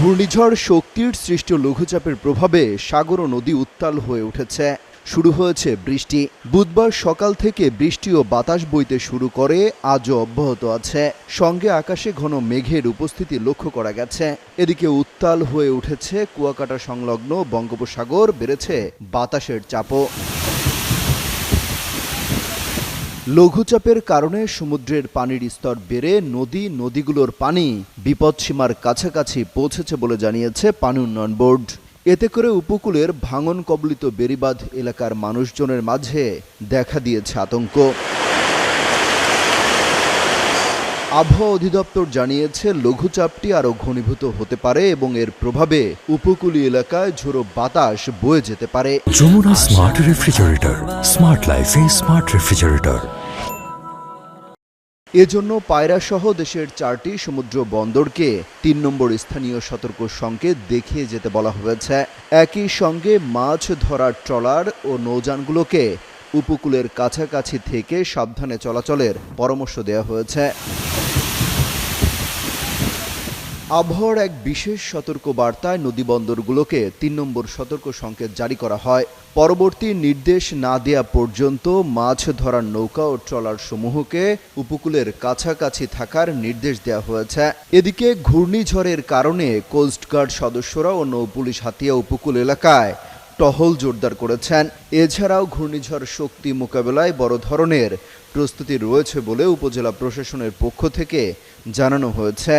ঘূর্ণিঝড় শক্তির সৃষ্ট লঘুচাপের প্রভাবে সাগর ও নদী উত্তাল হয়ে উঠেছে। শুরু হয়েছে বৃষ্টি। বুধবার সকাল থেকে বৃষ্টি ও বাতাস বইতে শুরু করে আজও অব্যাহত আছে। সঙ্গে আকাশে ঘন মেঘের উপস্থিতি লক্ষ্য করা গেছে। এদিকে উত্তাল হয়ে উঠেছে কুয়াকাটা সংলগ্ন বঙ্গোপসাগর, বেড়েছে বাতাসের চাপও। লঘুচাপের কারণে সমুদ্রের পানির স্তর বেড়ে নদী, নদীগুলোর পানি বিপদসীমার কাছাকাছি পৌঁছেছে বলে জানিয়েছে পানি উন্নয়ন বোর্ড। এতে করে উপকূলের ভাঙন কবলিত বেড়িবাঁধ এলাকার মানুষজনের মাঝে দেখা দিয়েছে আতঙ্ক। আবহাওয়া অধিদপ্তর জানিয়েছে লঘুচাপটি আরও ঘনীভূত হতে পারে এবং এর প্রভাবে উপকূলীয় এলাকায় ঝোড়ো বাতাস বয়ে যেতে পারে। যমুনা স্মার্ট রেফ্রিজারেটর স্মার্ট লাইফে স্মার্ট রেফ্রিজারেটর এজন্য পায়রা সহ দেশের চারটি সমুদ্র বন্দরকে তিন নম্বর স্থানীয় সতর্ক সংকেত দেখিয়ে যেতে বলা হয়েছে। একই সঙ্গে মাছ ধরার ট্রলার ও নৌযানগুলোকে উপকূলের কাছাকাছি থেকে সাবধানে চলাচলের পরামর্শ দেওয়া হয়েছে। আবহাওয়ার এক বিশেষ সতর্ক বার্তায় নদীবন্দরগুলোকে তিন নম্বর সতর্ক সংকেত জারি করা হয়। পরবর্তী নির্দেশ না দেয়া পর্যন্ত মাছ ধরার নৌকা ও ট্রলার সমূহকে উপকূলের কাছাকাছি থাকার নির্দেশ দেওয়া হয়েছে। এদিকে ঘূর্ণিঝড়ের কারণে কোস্টগার্ড সদস্যরা ও নৌপুলিশ হাতিয়া উপকূল এলাকায় টহল জোরদার করেছেন। এছাড়াও ঘূর্ণিঝড় শক্তি মোকাবেলায় বড় ধরনের প্রস্তুতি রয়েছে বলে উপজেলা প্রশাসনের পক্ষ থেকে জানানো হয়েছে।